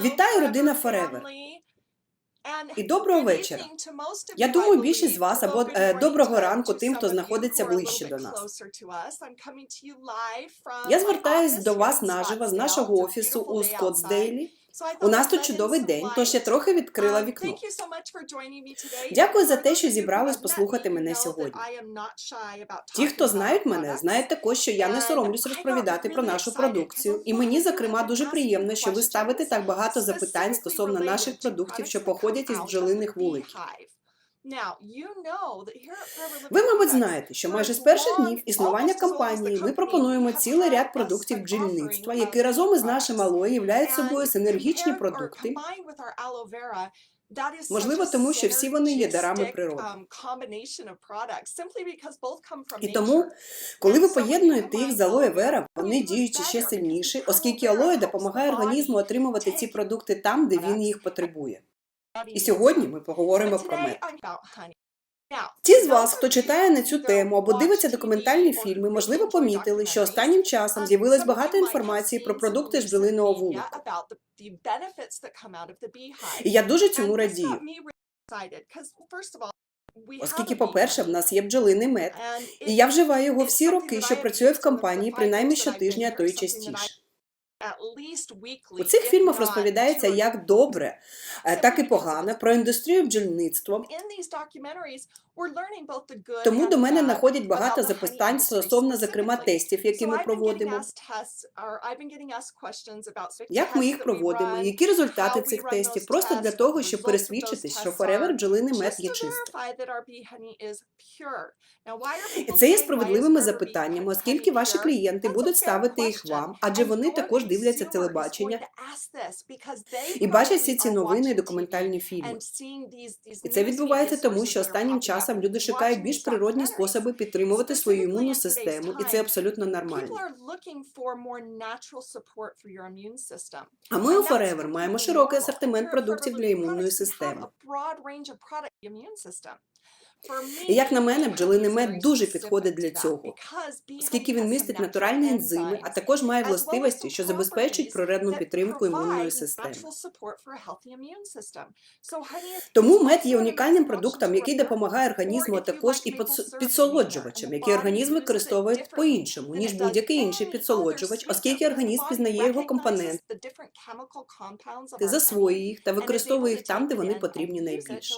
Вітаю, родина Forever. І доброго вечора. Я думаю, більшість з вас або е, доброго ранку тим, хто знаходиться ближче до нас. Я звертаюсь до вас наживо з нашого офісу у Скоттсдейлі. У нас тут чудовий день, тож я трохи відкрила вікно. Дякую за те, що зібрались послухати мене сьогодні. Ті, хто знають мене, знають також, що я не соромлюсь розповідати про нашу продукцію. І мені, зокрема, дуже приємно, що ви ставите так багато запитань стосовно наших продуктів, що походять із бджолиних вуликів. Ви, мабуть, знаєте, що майже з перших днів існування компанії ми пропонуємо цілий ряд продуктів бджільництва, які разом із нашим алоє являють собою синергічні продукти. Можливо, тому що всі вони є дарами природи. І тому, коли ви поєднуєте їх з алоє вера, вони діють ще сильніше, оскільки алоє допомагає організму отримувати ці продукти там, де він їх потребує. І сьогодні ми поговоримо про мед. Ті з вас, хто читає на цю тему або дивиться документальні фільми, можливо, помітили, що останнім часом з'явилось багато інформації про продукти з бджолиного вулика. І я дуже цьому радію, оскільки, по-перше, в нас є бджолиний мед, і я вживаю його всі роки, що працюю в компанії, принаймні щотижня, а то й частіше. У цих фільмах розповідається як добре, е, так і погано про індустрію бджільництва. Тому до мене находять багато запитань стосовно, зокрема, тестів, які ми проводимо. Як ми їх проводимо, які результати цих тестів, просто для того, щоб пересвідчитись, що Forever бджолиний мед є чистим. Це є справедливими запитаннями, оскільки ваші клієнти будуть ставити їх вам, адже вони також дивляться телебачення і бачать всі ці новини і документальні фільми. І це відбувається тому, що останнім часом люди шукають більш природні способи підтримувати свою імунну систему, і це абсолютно нормально. А ми у Forever маємо широкий асортимент продуктів для імунної системи. І як на мене, бджолиний мед дуже підходить для цього, оскільки він містить натуральні ензими, а також має властивості, що забезпечують природну підтримку імунної системи. Тому мед є унікальним продуктом, який допомагає організму, а також і підсолоджувачем, які організм використовує по-іншому, ніж будь-який інший підсолоджувач, оскільки організм пізнає його компоненти, засвоює їх та використовує їх там, де вони потрібні найбільше.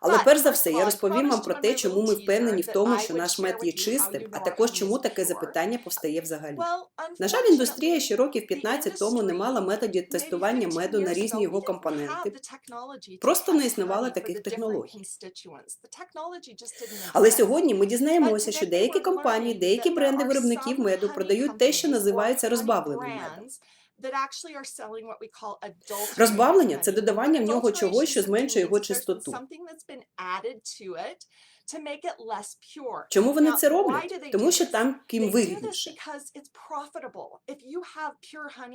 Але перш за все, я розповім вам про те, чому ми впевнені в тому, що наш мед є чистим, а також чому таке запитання повстає взагалі. На жаль, індустрія ще років 15 тому не мала методів тестування меду на різні його компоненти. Просто не існувало таких технологій. Але сьогодні ми дізнаємося, що деякі компанії, деякі бренди виробників меду продають те, що називається розбавленим медом. Розбавлення це додавання в нього чогось, що зменшує його чистоту. Чому вони це роблять? Тому що там ким вигідніше.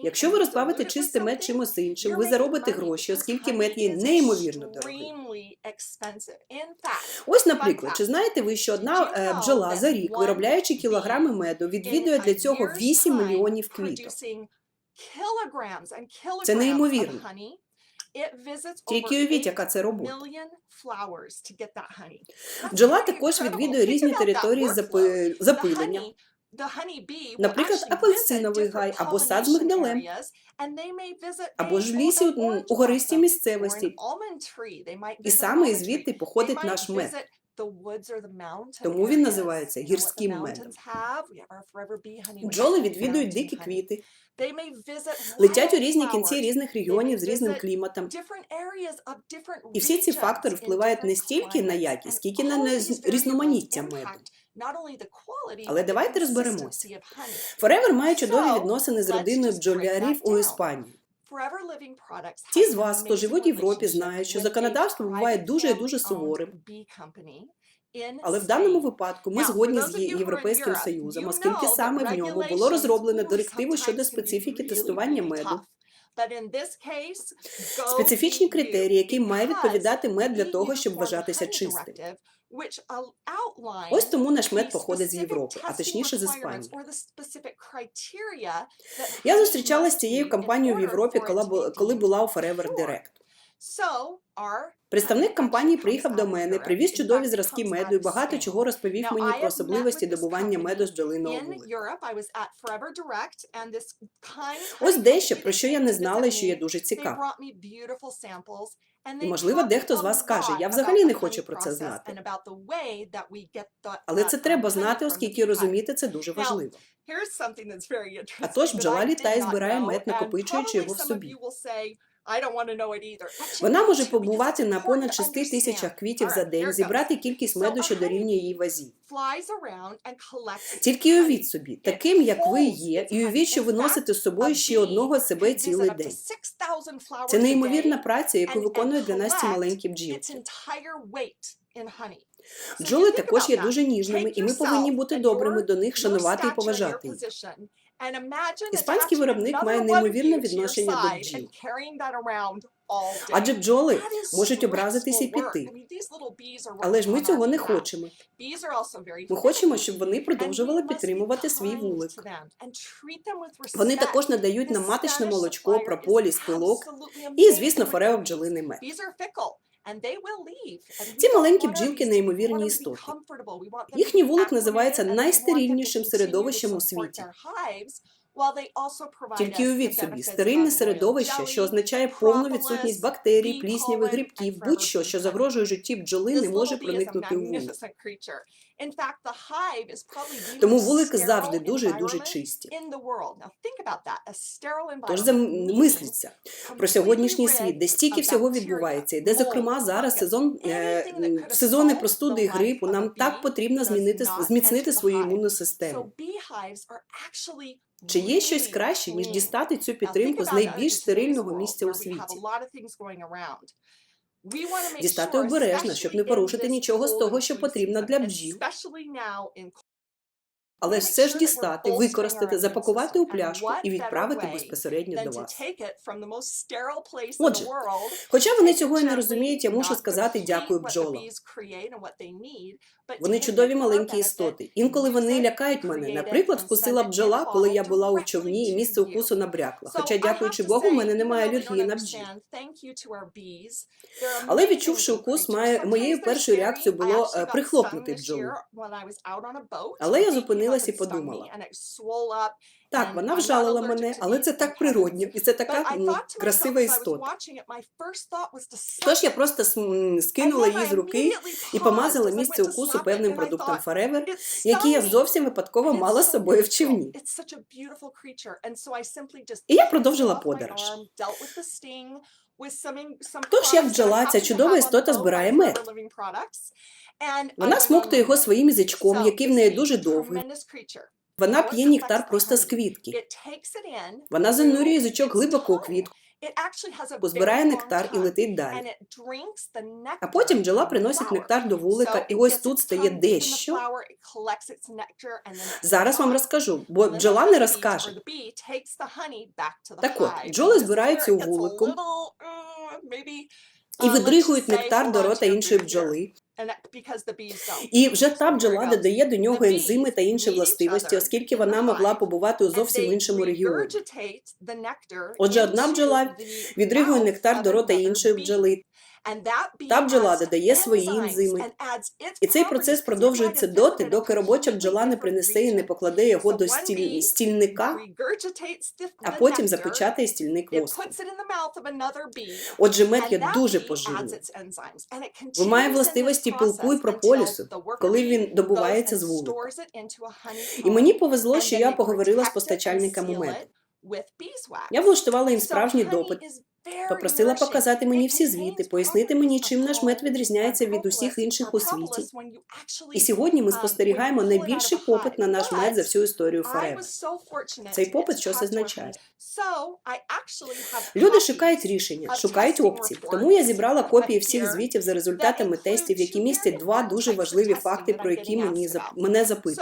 Якщо ви розбавите чистий мед чимось іншим, ви заробите гроші, оскільки мед є неймовірно дорогий. Ось, наприклад, чи знаєте ви, що одна е, бджола за рік, виробляючи кілограми меду, відвідує для цього 8 мільйонів квіток. Це неймовірно. Тільки уявіть, яка це робота. Бджола також відвідує різні території запи- запилення, Наприклад, апельсиновий гай або сад з мигдалем, або ж в лісі у гористій місцевості. І саме звідти походить наш мед. Тому він називається гірським медом. Бджоли відвідують дикі квіти, летять у різні кінці різних регіонів з різним кліматом. І всі ці фактори впливають не стільки на якість, скільки на різноманіття меду. Але давайте розберемося. Forever має чудові відносини з родиною бджолярів у Іспанії. Ті з вас, хто живуть в Європі, знають, що законодавство буває дуже і дуже суворим. Але в даному випадку ми згодні з Європейським Союзом, оскільки саме в ньому було розроблено директиву щодо специфіки тестування меду. Специфічні критерії, які має відповідати мед для того, щоб вважатися чистим. Ось тому наш мед походить з Європи, а точніше з Іспанії. Я зустрічалася з цією компанією в Європі, коли бу- коли була у Forever Direct. Представник компанії приїхав до мене, привіз чудові зразки меду і багато чого розповів мені про особливості добування меду з бджолиного вулика. Ось дещо, про що я не знала і що є дуже цікаво. І, можливо, дехто з вас скаже, я взагалі не хочу про це знати. Але це треба знати, оскільки розуміти це дуже важливо. А тож бджола літає збирає мед, накопичуючи його в собі. Вона може побувати на понад 6 тисячах квітів за день, зібрати кількість меду, що дорівнює її вазі. Тільки уявіть собі, таким як ви є, і уявіть, що ви носите з собою ще одного себе цілий день. Це неймовірна праця, яку виконують для нас ці маленькі бджілки. Бджоли також є дуже ніжними, і ми повинні бути добрими до них, шанувати і поважати. їх. Іспанський виробник має неймовірне відношення до бджіл. Адже бджоли можуть образитися і піти. Але ж ми цього не хочемо. Ми хочемо, щоб вони продовжували підтримувати свій вулик. Вони також надають нам маточне молочко, прополіс, пилок і, звісно, форео бджолиний мед. Ці маленькі бджілки неймовірні істоти. Їхній вулик називається найстерильнішим середовищем у світі. Тільки уявіть собі, стерильне середовище, що означає повну відсутність бактерій, плісняви, грибків, будь-що, що загрожує житті бджоли, не може проникнути у вулик. Тому вулики завжди дуже і дуже чисті. Тож замисліться про сьогоднішній світ, де стільки всього відбувається, і де, зокрема, зараз сезон е, сезони простуди і грипу. Нам так потрібно змінити зміцнити свою імунну систему. Чи є щось краще, ніж дістати цю підтримку з найбільш стерильного місця у світі? Дістати обережно, щоб не порушити нічого з того, що потрібно для бджіл. Але все ж дістати, використати, запакувати у пляшку і відправити безпосередньо до вас. Отже, Хоча вони цього і не розуміють, я мушу сказати дякую бджолам. Вони чудові маленькі істоти. Інколи вони лякають мене. Наприклад, вкусила бджола, коли я була у човні, і місце укусу набрякло. Хоча, дякуючи Богу, в мене немає алергії на бджіл. Але відчувши укус, моє- моєю першою реакцією було е, прихлопнути бджолу. Але я зупинилась і подумала. Так, вона вжалила мене, але це так природньо, і це така красива істота. Тож я просто скинула її з руки і помазала місце укусу певним продуктом Forever, який я зовсім випадково мала з собою в човні. І я продовжила подорож. Тож як бджола, ця чудова істота збирає мед. Вона смоктує його своїм язичком, який в неї дуже довгий. Вона п'є нектар просто з квітки. Вона занурює язичок глибоко у квітку, позбирає нектар і летить далі. а потім бджола приносить нектар до вулика, і ось тут стає дещо. Зараз вам розкажу, бо бджола не розкаже. Так от, бджоли збираються у вулику І видригують нектар до рота іншої бджоли. І вже та бджола додає до нього ензими та інші властивості, оскільки вона могла побувати у зовсім іншому регіоні. Отже, одна бджола Відригує нектар до рота іншої бджоли. Та бджола додає свої ензими. І цей процес продовжується доти, доки робоча бджола не принесе і не покладе його до стіль... стільника, а потім запечатає стільник воском. Отже, мед є дуже поживним. Ви має властивості пилку і прополісу, коли він добувається з вулика. І мені повезло, що я поговорила з постачальниками меду. Я влаштувала їм справжній допит, Попросила показати мені всі звіти, пояснити мені, чим наш мед відрізняється від усіх інших у світі. І сьогодні ми спостерігаємо найбільший попит на наш мед за всю історію Форева. Цей попит щось означає. Люди шукають рішення, шукають опції. Тому я зібрала копії всіх звітів за результатами тестів, які містять два дуже важливі факти, про які мені мене запитують.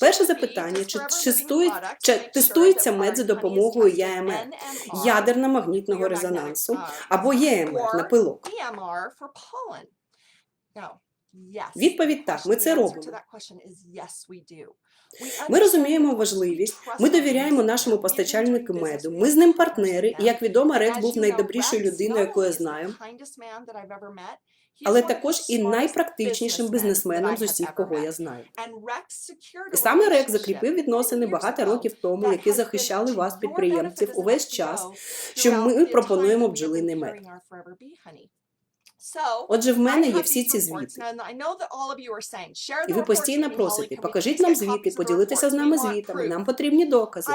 Перше запитання: чи, тестується мед за допомогою ЯМР, ядерно-магнітного резонансу або ЄМР на пилок? Відповідь так, ми це робимо. Ми розуміємо важливість. Ми довіряємо нашому постачальнику меду. Ми з ним партнери. І як відомо, Рекс був найдобрішою людиною, яку я знаю, але також і найпрактичнішим бізнесменом з усіх, кого я знаю. І саме Рекс закріпив відносини багато років тому, які захищали вас, підприємців, увесь час, що ми пропонуємо бджолиний мед. Отже, в мене є всі ці звіти. І ви постійно просите, покажіть нам звіти, поділитися з нами звітами. Нам потрібні докази.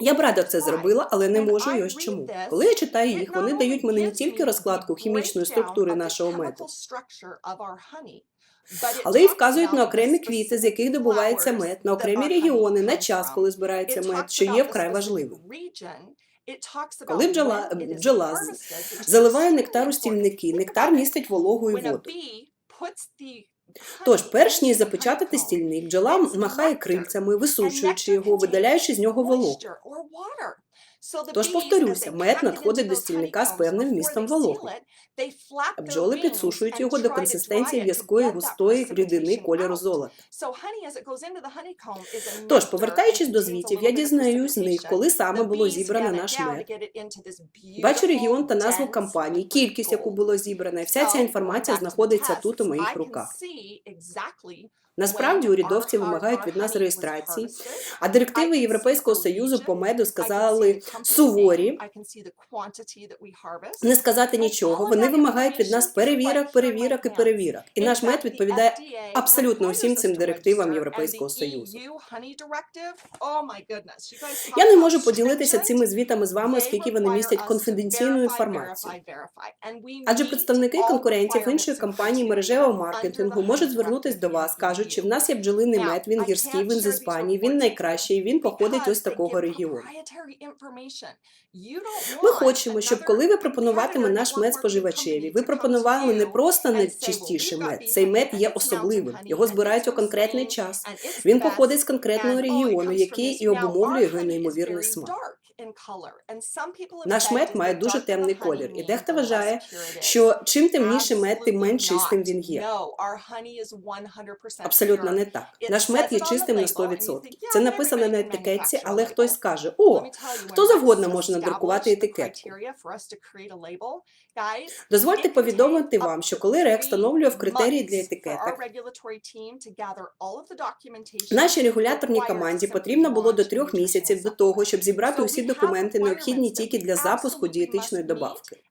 Я б рада це зробила, але не можу і ось чому. Коли я читаю їх, вони дають мені не тільки розкладку хімічної структури нашого меду, але й вказують на окремі квіти, з яких добувається мед, на окремі регіони, на час, коли збирається мед, що є вкрай важливим. Коли бджола, бджола Заливає нектар у стільники, нектар містить вологу і воду. Тож, перш ніж запечатати стільник, бджола махає крильцями, висушуючи його, видаляючи з нього вологу. Тож, повторюся, мед надходить до стільника з певним вмістом вологи. А бджоли підсушують його до консистенції в'язкої густої рідини кольору золота. Тож, повертаючись до звітів, я дізнаюсь з них, коли саме було зібрано наш мед. Бачу регіон та назву компанії, кількість, яку було зібрано. і Вся ця інформація знаходиться тут у моїх руках. Насправді урядовці вимагають від нас реєстрації, а директиви Європейського союзу по меду сказали суворі, не сказати нічого. Вони вимагають від нас перевірок, перевірок і перевірок. І наш мед відповідає абсолютно усім цим директивам Європейського союзу. Я не можу поділитися цими звітами з вами, оскільки вони містять конфіденційну інформацію. Адже представники конкурентів іншої компанії мережевого маркетингу можуть звернутись до вас, кажучи, в нас є бджолиний мед, він гірський, він з Іспанії, він найкращий, він походить ось такого регіону. Ми хочемо, щоб коли ви пропонуватиме наш мед споживачеві, ви пропонували не просто найчистіший мед. Цей мед є особливим. Його збирають у конкретний час. Він походить з конкретного регіону, який і обумовлює його неймовірний смак. Наш мед має дуже темний колір, і дехто вважає, що чим темніший мед, тим менш чистим він є. Абсолютно не так. Наш мед є чистим на 100%. Це написано на етикетці, але хтось скаже: о, хто завгодно може надрукувати етикетку. Дозвольте повідомити вам, що коли РЕК встановлював критерії для етикеток, нашій регуляторній команді потрібно було до трьох місяців до того, щоб зібрати усі документи, необхідні тільки для запуску дієтичної добавки.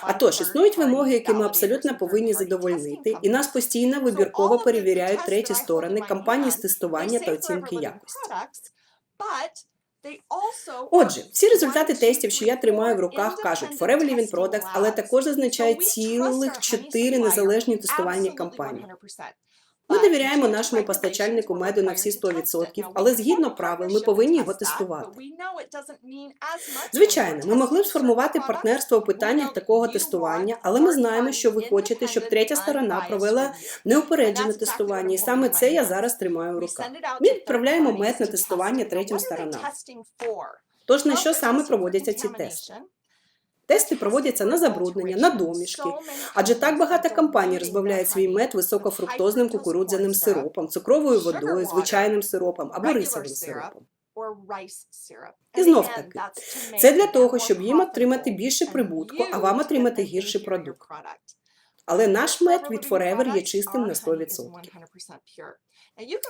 А тож існують вимоги, які ми абсолютно повинні задовольнити, і нас постійно вибірково перевіряють треті сторони компанії з тестування та оцінки якості. Отже, всі результати тестів, що я тримаю в руках, кажуть Forever Living Products, але також зазначають цілих чотири незалежні тестувальні компанії. Ми довіряємо нашому постачальнику меду на всі 100%, але згідно правил ми повинні його тестувати. Звичайно, ми могли б сформувати партнерство у питаннях такого тестування, але ми знаємо, що ви хочете, щоб третя сторона провела неупереджене тестування, і саме це я зараз тримаю в руках. Ми відправляємо мед на тестування третім сторонам. Тож на що саме проводяться ці тести? Тести проводяться на забруднення, на домішки, адже так багато компаній розбавляють свій мед високофруктозним кукурудзяним сиропом, цукровою водою, звичайним сиропом або рисовим сиропом. І знов таки, Це для того, щоб їм отримати більше прибутку, а вам отримати гірший продукт. Але наш мед від Forever є чистим на 100%.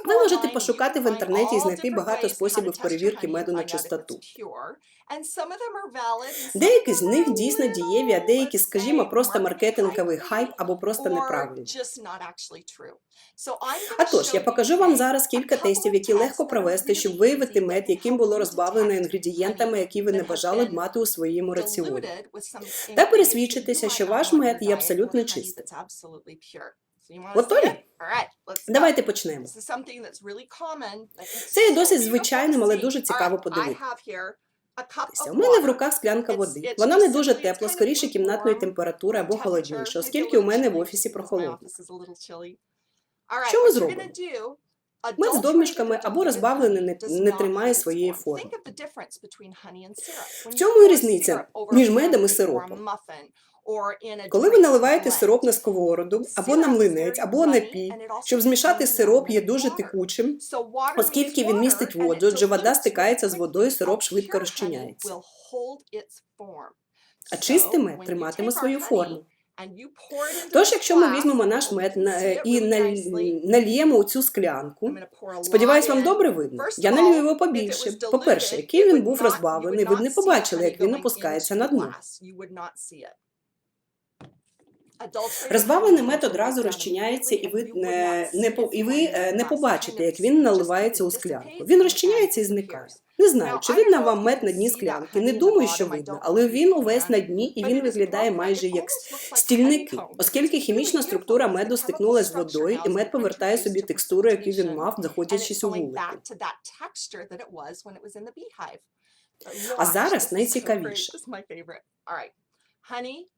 Ви можете пошукати в інтернеті і знайти багато способів перевірки меду на чистоту. Деякі з них дійсно дієві, а деякі, скажімо, просто маркетинговий хайп або просто неправильні. А я покажу вам зараз кілька тестів, які легко провести, щоб виявити мед, яким було розбавлено інгредієнтами, які ви не бажали б мати у своєму раціоні. Та пересвідчитися, що ваш мед є абсолютно чистим. Готові? Давайте почнемо. це є досить звичайним, але дуже цікаво подивитися. У мене в руках склянка води. Вона не дуже тепла, скоріше кімнатної температури або холодніша, оскільки у мене в офісі прохолодно. Що ми зробимо? Мед з домішками або розбавлений не, не тримає своєї форми. В цьому і різниця між медом і сиропом. Коли ви наливаєте сироп на сковороду, або на млинець, або на пій, щоб змішати сироп є дуже текучим, оскільки він містить воду, отже вода стикається з водою, сироп швидко розчиняється. а чистий мед триматиме свою форму. Тож, якщо ми візьмемо наш мед і нальємо у цю склянку, сподіваюсь, вам добре видно. Я налью його побільше. По-перше, який він був розбавлений, ви б не побачили, як він опускається на дно. Розбавлений мед одразу розчиняється, і ви не, не по- і ви е, не побачите, як він наливається у склянку. Він розчиняється і зникає. Не знаю, чи видно вам мед на дні склянки. Не думаю, що видно, але він увесь на дні і він виглядає майже як стільники, оскільки хімічна структура меду стикнулася з водою, і мед повертає собі текстуру, яку він мав, заходячись у вулику. А зараз найцікавіше.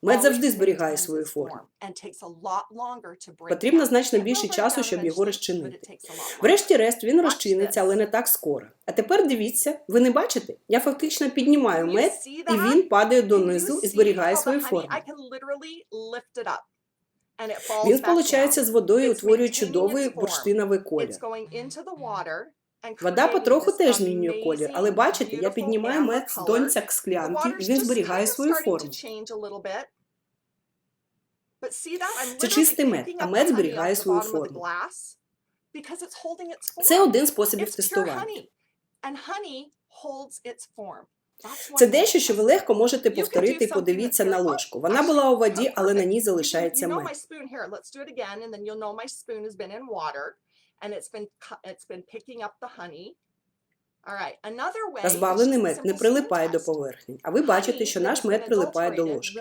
Мед завжди зберігає свою форму. Потрібно значно більше часу, щоб його розчинити. Врешті-решт він розчиниться, але не так скоро. А тепер дивіться, ви не бачите? Я фактично піднімаю мед, і він падає донизу і зберігає свою форму. Він сполучається з водою, і утворює чудовий бурштиновий колір. Вода потроху теж змінює колір, але бачите, я піднімаю мед з донця к склянки, і він зберігає свою форму. Це чистий мед, а мед зберігає свою форму. Це один з способів тестування. Це дещо, що ви легко можете повторити і подивіться на ложку. Вона була у воді, але на ній залишається мед. Розбавлений мед не прилипає до поверхні, а ви бачите, що наш мед прилипає до ложки.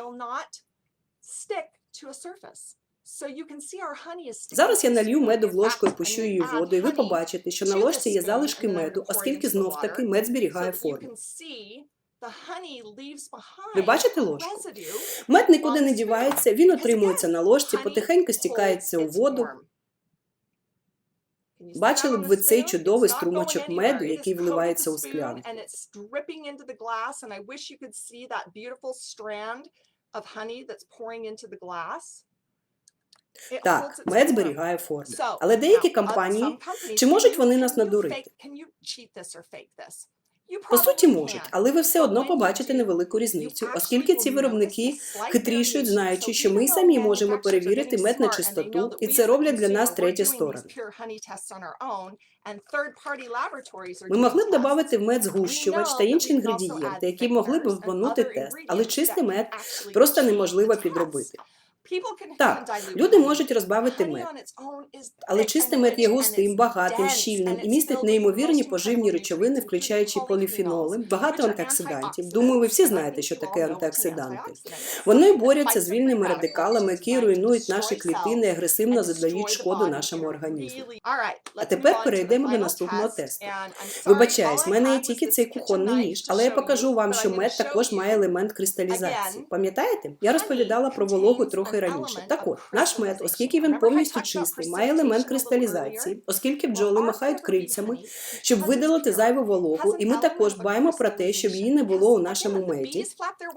Зараз я налью меду в ложку і пущу її воду, і ви побачите, що на ложці є залишки меду, оскільки знов таки мед зберігає форму. Ви бачите ложку? Мед нікуди не дівається, він отримується на ложці, потихеньку стікається у воду. Бачили б ви цей чудовий струмочок меду, який вливається у склянку. Так, мед зберігає форму. Але деякі компанії, чи можуть вони нас надурити? По суті, можуть, але ви все одно побачите невелику різницю, оскільки ці виробники хитрішують, знаючи, що ми самі можемо перевірити мед на чистоту, і це роблять для нас треті сторони. Ми могли б додати в мед згущувач та інші інгредієнти, які могли б обманути тест, але чистий мед просто неможливо підробити. Так, люди можуть розбавити мед, Але чистий мед є густим, багатим, щільним і містить неймовірні поживні речовини, включаючи поліфеноли, багато антиоксидантів. Думаю, ви всі знаєте, що таке антиоксиданти. Вони борються з вільними радикалами, які руйнують наші клітини і агресивно задають шкоду нашому організму. А тепер перейдемо до наступного тесту. Вибачаюсь, в мене є тільки цей кухонний ніж, але я покажу вам, що мед також має елемент кристалізації. Пам'ятаєте? Я розповідала про вологу трохи раніше. Так от, наш мед, оскільки він повністю чистий, має елемент кристалізації, оскільки бджоли махають крильцями, щоб видалити зайву вологу, і ми також дбаємо про те, щоб її не було у нашому меді.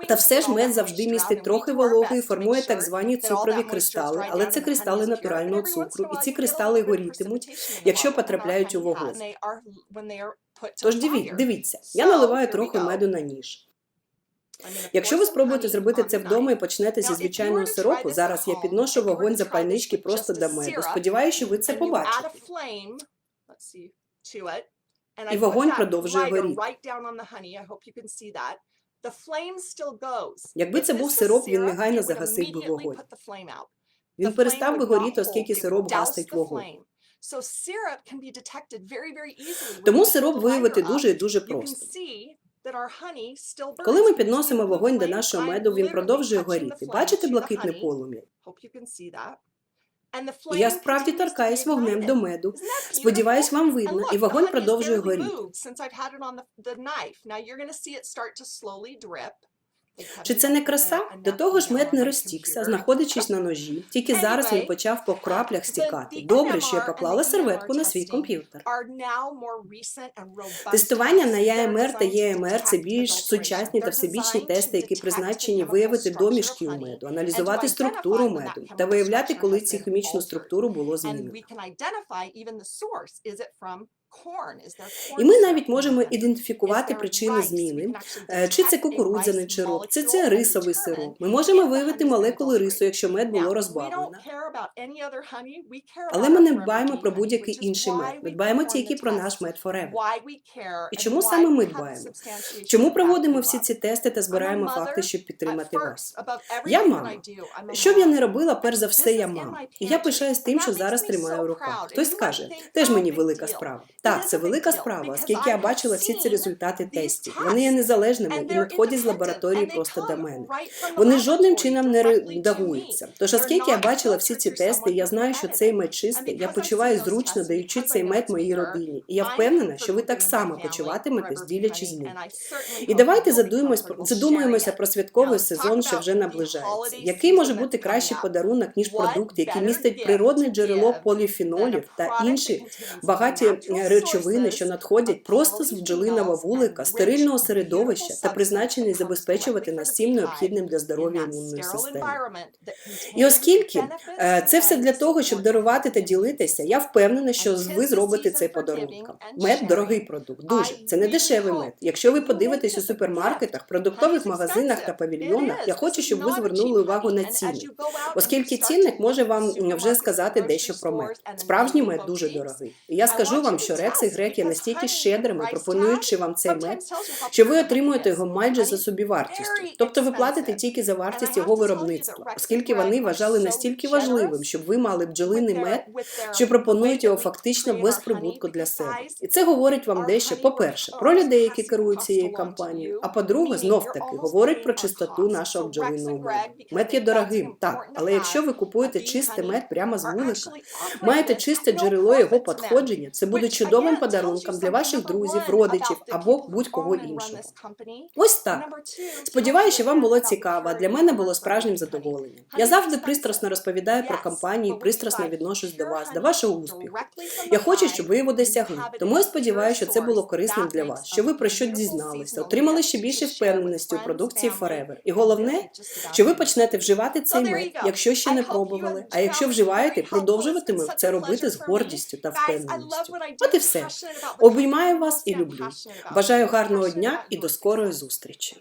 Та все ж мед завжди містить трохи вологи і формує так звані цукрові кристали, але це кристали натурального цукру, і ці кристали горітимуть, якщо потрапляють у вогонь. Тож диві- дивіться, я наливаю трохи меду на ніж. Якщо ви спробуєте зробити це вдома і почнете зі звичайного сиропу, зараз я підношу вогонь запальнички просто до меду. Сподіваюся, що ви це побачите. І вогонь продовжує горіти. Якби це був сироп, він негайно загасив би вогонь. Він перестав би горіти, оскільки сироп гасить вогонь. Тому сироп виявити дуже і дуже просто. Коли ми підносимо вогонь до нашого меду, він продовжує горіти. Бачите блакитне полум'я? Я справді торкаюсь вогнем до меду. Сподіваюсь, вам видно, і вогонь продовжує горіти. Чи це не краса? До того ж, мед не розтікся, знаходячись на ножі. Тільки зараз він почав по краплях стікати. Добре, що я поклала серветку на свій комп'ютер. Тестування на ЯМР та ЄМР це більш сучасні та всебічні тести, які призначені виявити домішки у меду, аналізувати структуру меду та виявляти, коли цю хімічну структуру було змінено. І ми навіть можемо ідентифікувати причини зміни. Е, Чи це кукурудзяний сироп, чи це рисовий сироп. Ми можемо виявити молекули рису, якщо мед було розбавлено. Але ми не дбаємо про будь-який інший мед. Ми дбаємо тільки про наш мед Forever. І чому саме ми дбаємо? Чому проводимо всі ці тести та збираємо факти, щоб підтримати вас? Я мама. Що б я не робила, перш за все, я мама. І я пишаюсь тим, що зараз тримаю в руках. Хтось скаже, теж мені велика справа. Так, це велика справа, оскільки я бачила всі ці результати тестів. Вони є незалежними і надходять з лабораторії просто до мене. Вони жодним чином не редагуються. Тож, оскільки я бачила всі ці тести, я знаю, що цей мед чистий, я почуваю зручно, даючи цей мед моїй родині. І я впевнена, що ви так само почуватиметесь, ділячись ним. І давайте задумаємось задумаємося про святковий сезон, що вже наближається. Який може бути кращий подарунок, ніж продукт, який містить природне джерело поліфенолів та інші багаті речовини, що надходять просто з бджолиного вулика, стерильного середовища та призначені забезпечувати нас всім необхідним для здоров'я імунної системи. І оскільки е, це все для того, щоб дарувати та ділитися, я впевнена, що ви зробите це подарунком. Мед дорогий продукт, дуже це не дешевий мед. Якщо ви подивитесь у супермаркетах, продуктових магазинах та павільйонах, я хочу, щоб ви звернули увагу на ціни, оскільки цінник може вам вже сказати дещо про мед. Справжній мед дуже дорогий. І я скажу вам, що Рекс і Грек є настільки щедрими, пропонуючи вам цей мед, що ви отримуєте його майже за собівартістю. Тобто ви платите тільки за вартість його виробництва, оскільки вони вважали настільки важливим, щоб ви мали бджолиний мед, що пропонують його фактично без прибутку для себе. І це говорить вам дещо, по-перше, про людей, які керують цією кампанією. А по-друге, знов таки говорить про чистоту нашого бджолиного меду. Мед є дорогим, так, але якщо ви купуєте чистий мед прямо з вулика, маєте чисте джерело його походження, це буде чудовим подарунком для ваших друзів, родичів або будь-кого іншого. Ось так. Сподіваюся, що вам було цікаво, для мене було справжнім задоволенням. Я завжди пристрасно розповідаю про кампанії, пристрасно відношусь до вас, до вашого успіху. Я хочу, щоб ви його досягли. Тому я сподіваюся, що це було корисним для вас, що ви про щось дізналися, отримали ще більше впевненості у продукції Forever. І головне, що ви почнете вживати цей мед, якщо ще не пробували. А якщо вживаєте, продовжуватиме це робити з гордістю та впевненістю. От і все. Обіймаю вас і люблю. Бажаю гарного дня і до скорої зустрічі.